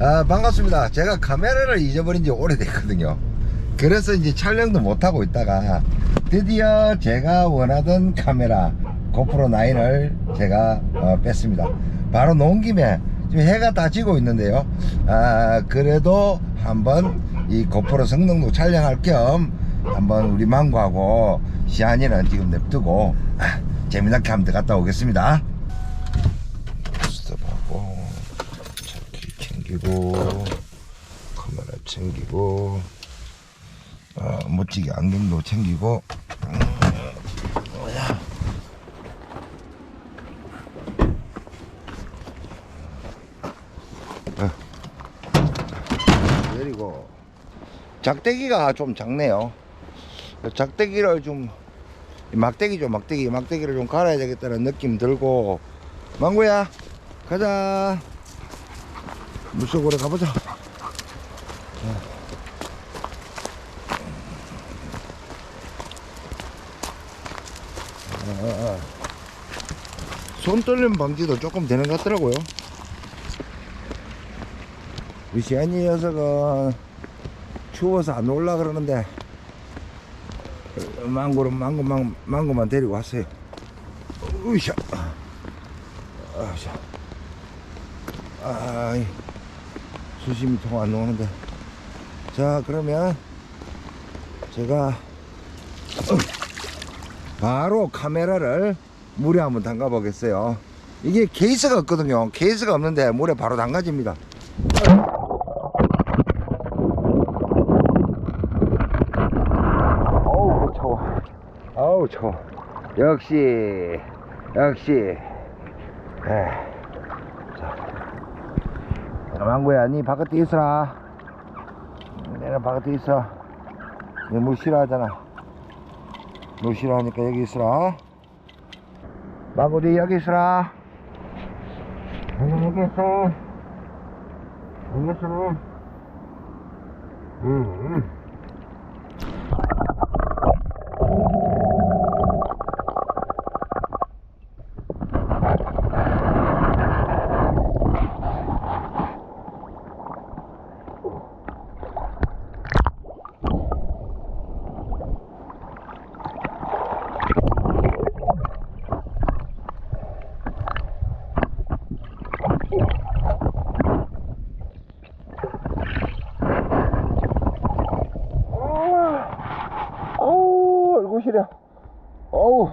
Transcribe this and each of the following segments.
아, 반갑습니다. 제가 카메라를 잊어버린 지 오래됐거든요. 그래서 이제 촬영도 못하고 있다가 드디어 제가 원하던 카메라 고프로 9을 제가 어, 뺐습니다. 바로 놓은 김에 지금 해가 다 지고 있는데요. 아, 그래도 한번 이 고프로 성능도 촬영할 겸 한번 우리 망고하고 시안이는 지금 냅두고 아, 재미나게 한번 갔다 오겠습니다. 스톱하고 차키 챙기고 카메라 챙기고 어, 멋지게 안경도 챙기고. 음. 내리고 작대기가 좀 작네요. 작대기를 좀 막대기죠 막대기. 막대기를 좀 갈아야 되겠다는 느낌 들고. 망고야 가자 물속으로 가보자. 아, 아. 손 떨림 방지도 조금 되는 것 같더라고요. 우리 시안이 녀석은 추워서 안 올라 그러는데 망고는 망고 망, 망고만 데리고 왔어요. 으쌰 으쌰 아이 수심이 통안 오는데. 자 그러면 제가 어, 바로 카메라를 물에 한번 담가 보겠어요. 이게 케이스가 없거든요. 케이스가 없는데 물에 바로 담가집니다. 어우 차워. 어우 차워. 역시 역시. 에. 자 망고야 니 바깥에 있어라. 내가 바깥에 있어. 너무 싫어하잖아. 너 싫어하니까 여기 있어라. 니 여기 있어라. 여기 있어. 여기 있어 응, 응. 어우 얼굴 시려 어우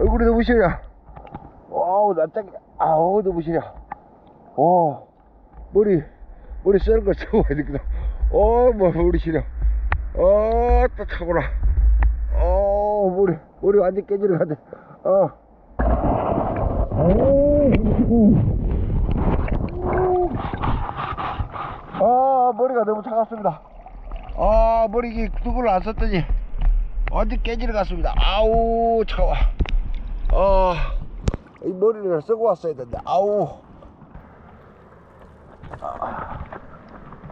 얼굴이 너무 시려 어우 납작 아우 너무 시려 어 머리 머리 썰은 거 처음 봐야 되겠다. 어뭐 머리 시려 어또 차고라. 어 머리 머리 완전 깨지러 가네 어. 아 머리가 너무 차갑습니다. 아 머리 누구를 안 썼더니 완전 깨지러 갔습니다. 아우 차워. 어 이 머리를 쓰고 왔어야 되는데 아우. 아,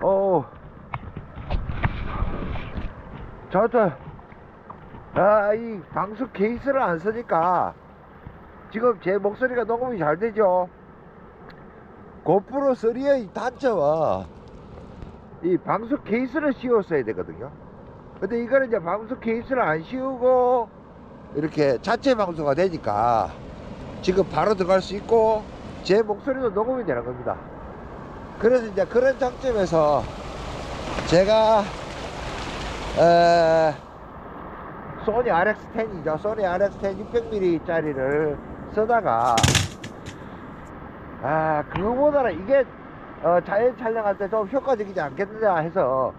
어우. 저도 아이 방수 케이스를 안 쓰니까 지금 제 목소리가 녹음이 잘 되죠? 고프로 3의 단점은 이 방수 케이스를 씌웠어야 되거든요. 근데 이거는 이제 방수 케이스를 안 씌우고 이렇게 자체 방수가 되니까 지금 바로 들어갈 수 있고 제 목소리도 녹음이 되는 겁니다. 그래서 이제 그런 장점에서 제가 에, 소니 RX10이죠. 소니 RX10 600mm 짜리를 쓰다가 아 그거보다는 이게 어, 자연 촬영할 때 좀 효과적이지 않겠느냐 해서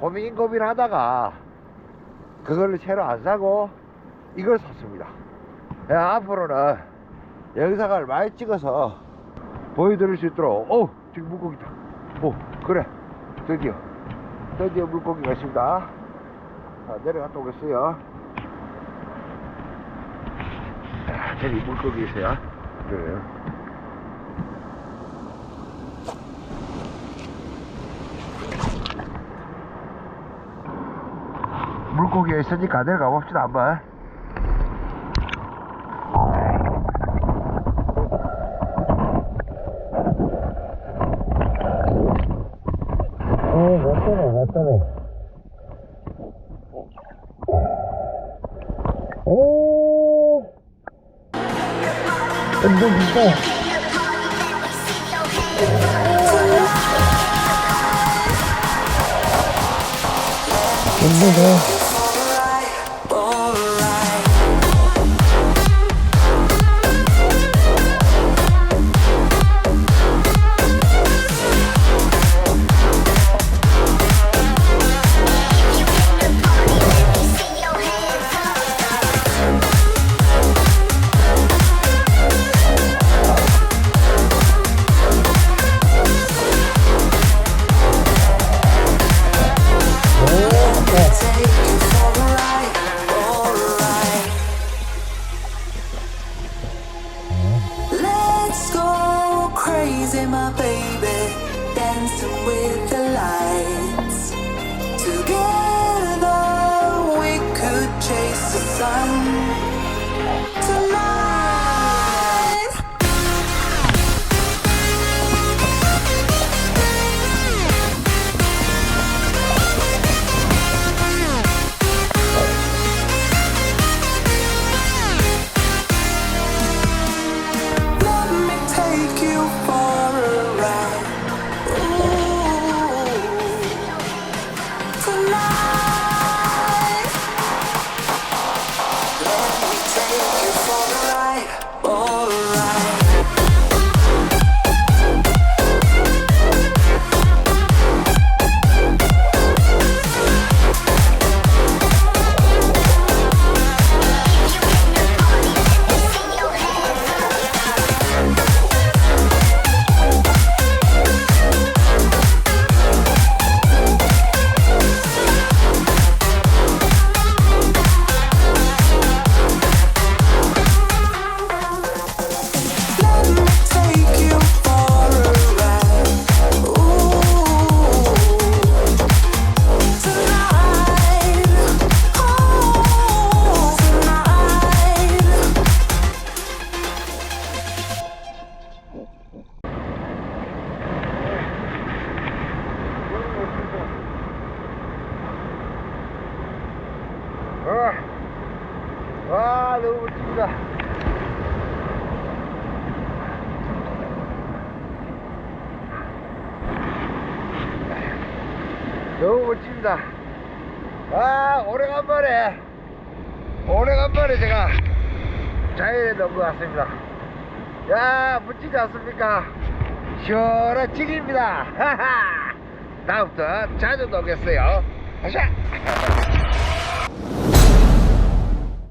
고민 고민 하다가 그걸 새로 안 사고 이걸 샀습니다. 야, 앞으로는 영상을 많이 찍어서 보여드릴 수 있도록 어 지금 물고기다. 오 그래 드디어 드디어 물고기가 있습니다. 자, 내려갔다 오겠어요. 아, 저기 물고기 있어요. 그래요. 물고기가 있으니까 내려 가 봅시다 한번. 완전 Let's the sun for the 와, 너무 멋집니다. 너무 멋집니다. 아, 오래간만에, 오래간만에 제가 자연에 넘어 왔습니다. 야, 멋지지 않습니까? 시원한 찌기입니다. 하하! 다음부터 자주 놀겠어요. 가자!